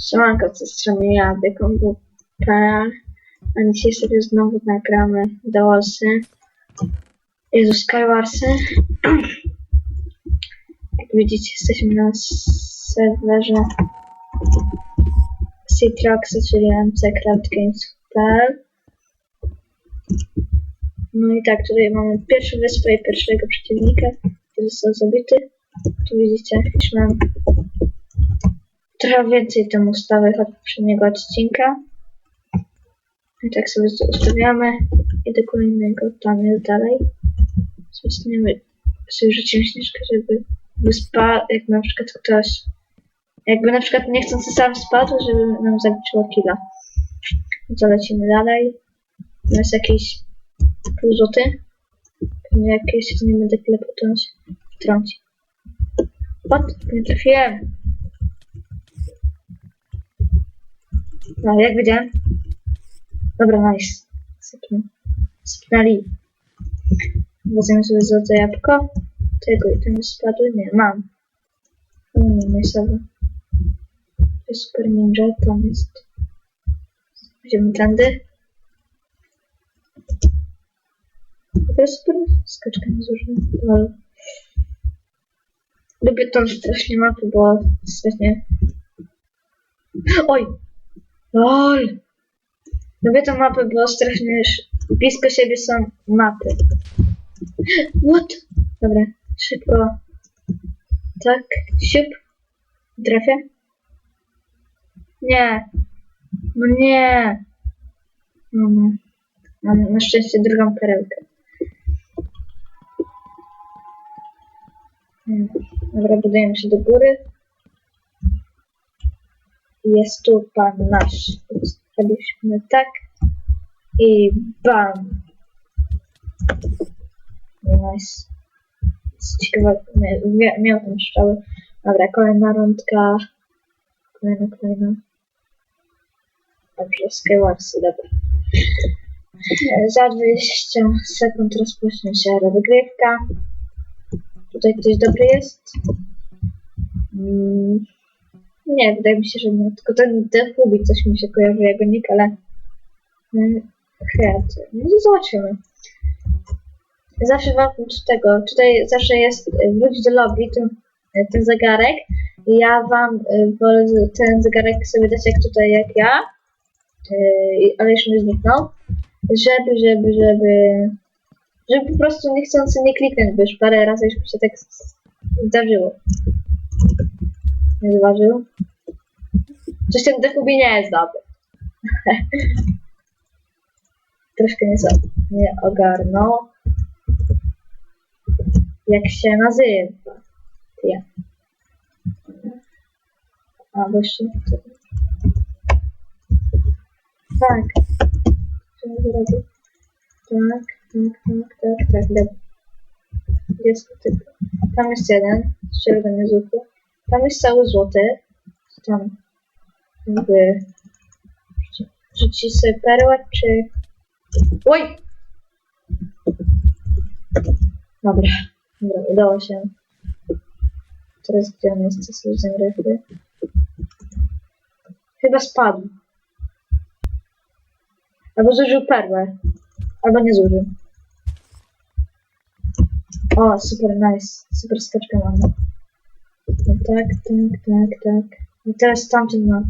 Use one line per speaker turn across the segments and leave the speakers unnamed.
Siemanko, z tej strony ja, Dekombo.pl A. Dzisiaj sobie znowu nagramy Dawosy Jezu, Skywarsy. Jak widzicie, jesteśmy na serwerze Citroxa, czyli mccraftgames.pl No i tak, tutaj mamy pierwszą wyspę i pierwszego przeciwnika, który został zabity. Tu widzicie, już mam trochę więcej tam ustawek od poprzedniego odcinka. I tak sobie to ustawiamy. I do kolejnego tam jest dalej. Wzmocnimy sobie rzucimy śnieżkę, żeby wyspa, jak na przykład ktoś jakby na przykład niechcący sam spadł, żeby nam zaliczyło killa. To lecimy dalej. Tu jest jakiś pół złoty. Pewnie jakieś, nie będę to on się wtrąci. What? Nie trafiłem. No, jak widziałem. Dobra, nice. Sypnę. Sypnęli. Wezmę sobie złote jabłko. Tego i ten spadły? Nie, mam. Nie, miejscowe. To jest super ninja, tam jest. Idziemy tędy. To jest super skaczka nie zużyłem. Lubię tą strasznie mapę, bo strasznie... Oj! LOL! Lubię tą mapę, bo strasznie sz- blisko siebie są mapy. What? Dobra, szybko. Tak, siup. Trafię? Nie. No nie. No, no. Mam na szczęście drugą perełkę. Hmm. Dobra, budujemy się do góry. Jest tu pan nasz. Zrobiliśmy tak. I bam. Nice. Jest Ciekawe, mia- miał tam strzały. Dobra, kolejna rundka. Kolejna, kolejna. Dobrze, Skywarsy, dobra. Za 20 sekund rozpocznie się rozgrywka. Tutaj ktoś dobry jest? Mm, nie, wydaje mi się, że nie. Tylko ten Defubi coś mi się kojarzy, jego nick, ale... Head. No zobaczymy. Zawsze wam tego, tutaj zawsze jest y, wróć do lobby, ten, y, ten zegarek. Ja wam y, wolę ten zegarek sobie dać jak tutaj, jak ja. Ale już mi zniknął. Żeby, żeby, żeby... Żeby po prostu niechcący nie kliknąć, bo już parę razy już mi się tak zdarzyło. Nie zważył. Coś ten dechubi nie jest dobry. Troszkę nie, nie ogarnął. Jak się nazywa? Ja. A, bo jeszcze. Tak. Tak, tak, tak, tak, tak, dobra. Jest tylko. Tam jest jeden, z czerwonym z łuku. Tam jest cały złoty. Tam jakby rzuci- sobie perłę, czy... Oj! Dobra, dobra, udało się. Teraz gdzie on jest, co sobie zamryfy? Chyba spadł. Albo zużył perłę. Albo nie zużył. O, super nice. Super skaczka mamy. No tak, tak, tak, tak. I teraz tamten ma.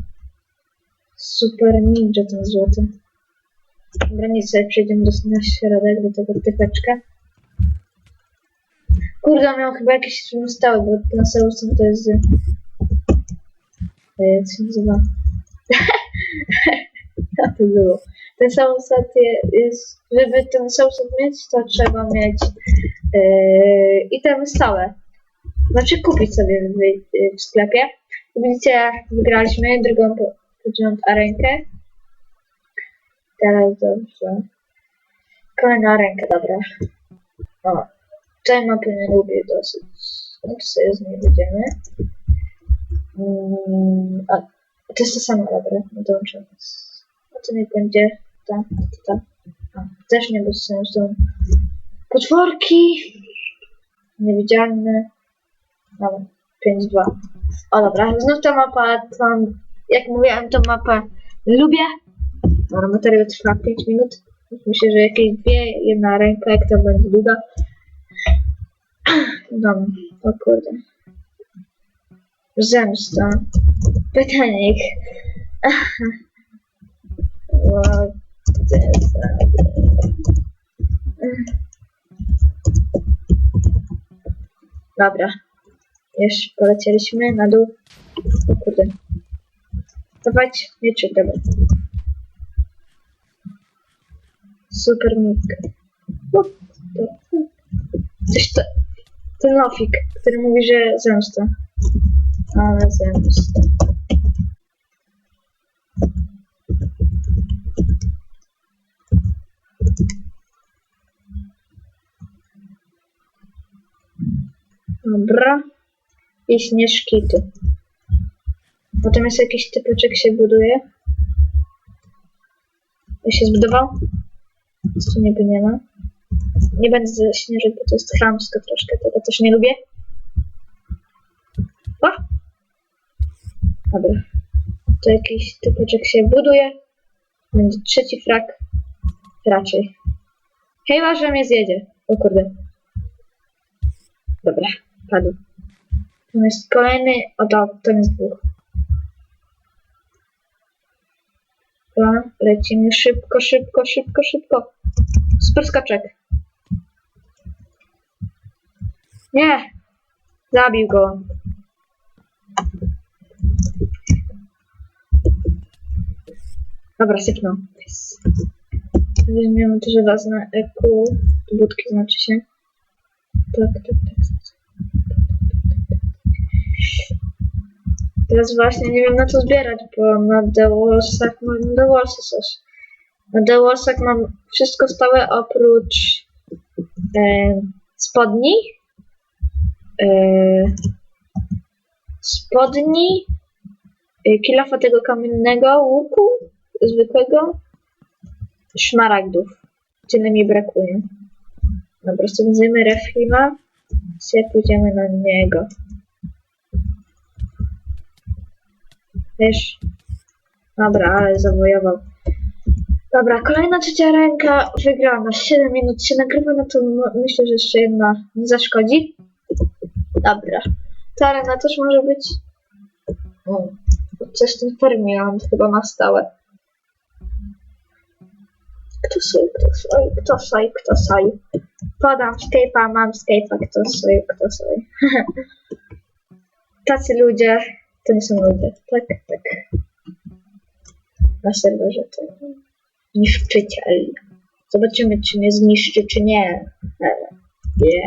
Super ninja ten złoty. Sobie przejdziemy do, na środek, do tego typeczka. Kurde, miał chyba jakieś stały, bo ten Saluson to jest... e, Jak się nazywa? Co to było? Ten Saluson jest... Żeby ten Saluson mieć, to trzeba mieć yy, itemy stałe. Znaczy kupić sobie w, w sklepie. Widzicie, wygraliśmy drugą rząd arenkę. Teraz dobrze. Kolejna ręka, dobra. O, tej mapy nie lubię dosyć. No to sobie z niej będziemy. Mm, a, to jest to samo, dobra, dołączymy. No to niech będzie ta, ta, ta. A, też nie bez sensu. Potworki! Niewidzialne. Dobra, 5-2. O dobra, znów ta mapa, tam jak mówiłem, tą mapę lubię. Dobra, materiał trwa 5 minut. Myślę, że jakieś dwie, jedna ręka, jak to będzie długa. No, o kurde. Zemsta. Pytanik. O, zemsta. Dobra. Już polecieliśmy na dół. O kurde. Super mitka. What the fuck? Coś to... Ten lofik, który mówi, że zemsta. Ale zemsta. Dobra. I śnieżki tu. Jest jakiś typeczek się buduje. Ja się zbudował? Co tu niby nie ma? Nie będę ze śnieżek, bo to jest chamsko troszkę, tego też nie lubię. O! Dobra. To jakiś typeczek się buduje. Będzie trzeci frak. Raczej. Chyba, że mnie zjedzie. O kurde. Dobra, padł. Tu jest kolejny. O to, to jest dwóch. Dobra, lecimy szybko, szybko, szybko, szybko. Super skaczek. Nie! Zabił go. Dobra, sypnął. Weźmiemy też wezmę EQ. Budki znaczy się. Tak, tak, tak. Teraz właśnie nie wiem na co zbierać, bo na The Wallsach mam The Wallsy coś. Na The Wallsach mam wszystko stałe oprócz e, spodni, e, spodni, e, kilofa tego kamiennego, łuku zwykłego, szmaragdów. Tyle mi brakuje. Dobra, sobie będziemy refila, sobie pójdziemy na niego. Wiesz? Dobra, ale zawojował. Dobra, kolejna trzecia ręka wygrana. 7 minut się nagrywa, no to myślę, że jeszcze jedna nie zaszkodzi. Dobra. Ta arena też może być... O, w tym formie mam chyba na stałe. Kto soj, kto soj, kto soj, kto soj. Podam Skype'a, mam Skype'a, kto soj, kto soj. Tacy ludzie to nie są ludzie. Tak, tak. Na serwerze to niszczyciel. Zobaczymy, czy mnie zniszczy, czy nie. Nie.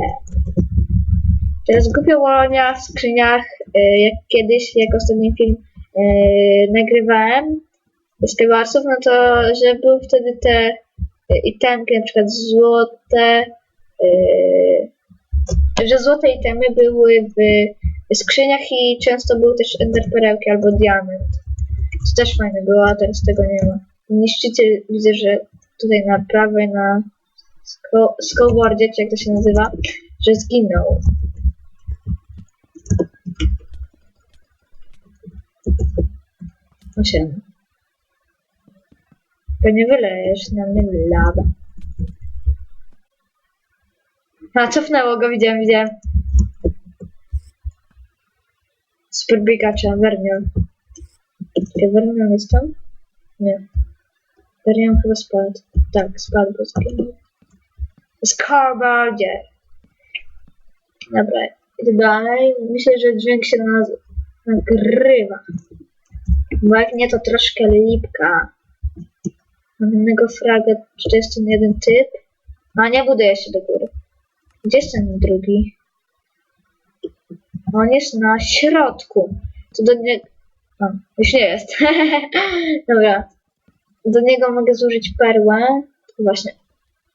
Teraz głupio łonia w skrzyniach, y, jak kiedyś, jak ostatni film y, nagrywałem z Skywarsów, no to, że były wtedy te itemki, na przykład złote, y, że złote itemy były w skrzyniach i często były też enderperełki albo diament. To też fajne było, a teraz tego nie ma. Niszczyciel widzę, że tutaj na prawej, na sko- snowboardzie, czy jak to się nazywa, że zginął. Osiem. Pewnie wylejesz na mnie lawę. A, cofnęło go, widziałem, widziałem. Super biegacza, Vermion. Czy Vermion jest tam? Nie. Vermion chyba spadł. Tak, spadł, bo zginął. Scarbardzie. Dobra, idę dalej. Myślę, że dźwięk się naz- nagrywa. Bo jak nie, to troszkę lipka. Mam innego fraga, czy to jest ten jeden typ? A nie buduje się do góry. Gdzie jest ten drugi? On jest na środku. To do niego... O, już nie jest. Dobra. Do niego mogę zużyć perłę. Właśnie.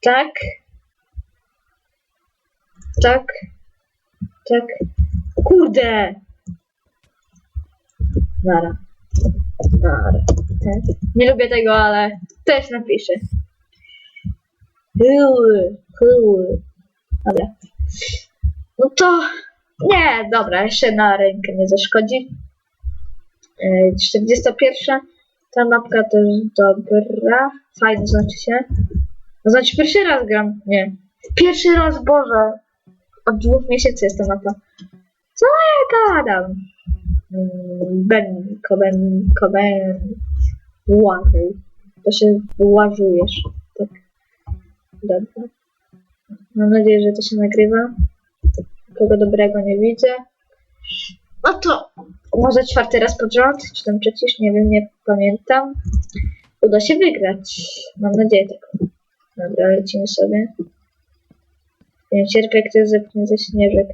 Tak. Tak. Tak. Kurde! Nara. Nara. Tak. Nie lubię tego, ale też napiszę. Hyły. Hyły. Dobra. No to... Nie, dobra, jeszcze na rękę nie zaszkodzi. Yy, 41. Ta mapka też dobra. Fajnie znaczy się. To znaczy pierwszy raz gram. Nie. Pierwszy raz, Boże. Od dwóch miesięcy jest ta mapa. Co ja gadam? Ben, koben, koben, łażej. To się łażujesz. Tak. Dobra. Mam nadzieję, że to się nagrywa. Kogo dobrego nie widzę. No to może czwarty raz pod rząd, czy tam przecież, nie wiem, nie pamiętam. Uda się wygrać. Mam nadzieję taką. Dobra, lecimy sobie. Nie cierpię, jak to zepchnie ze śnieżek.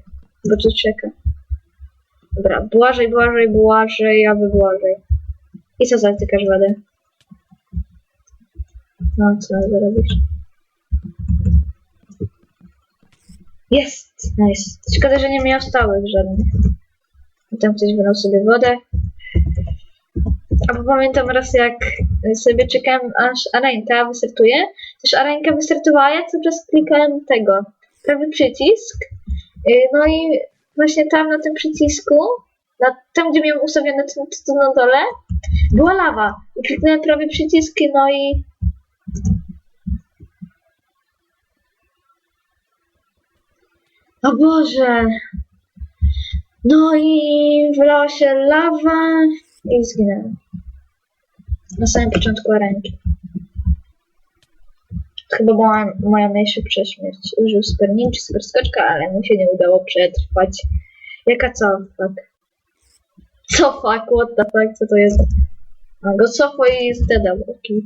Bo tu czeka. Dobra, Błażej, Błażej, Błażej, aby Błażej. I co zatykasz wodę? No, co zrobisz? Jest! Nice. Szkoda, że nie miał stałych żadnych. I tam ktoś wylał sobie wodę. A bo pamiętam raz, jak sobie czekałem, aż Arenka wystartuje. Też Arenka wystartowała, ja cały czas klikałem tego, prawy przycisk. Yy, No i właśnie tam na tym przycisku, na, tam gdzie miałem ustawione to, to na dole, była lawa. I kliknąłem prawy przycisk, no i O Boże! No i wylała się lawa i zginęłam. Na samym początku ręki. Chyba była moja najszybsza śmierć. Użył super ninja, super skoczka, ale mu się nie udało przetrwać. Jaka co fuck? Co fuck? What the fuck? Co to jest? A go cofło i jest dead okay.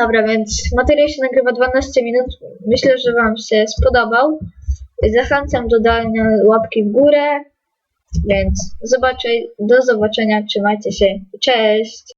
Dobra, więc materiał się nagrywa 12 minut. Myślę, że Wam się spodobał. Zachęcam do dania łapki w górę. Więc zobaczę, do zobaczenia. Trzymajcie się. Cześć!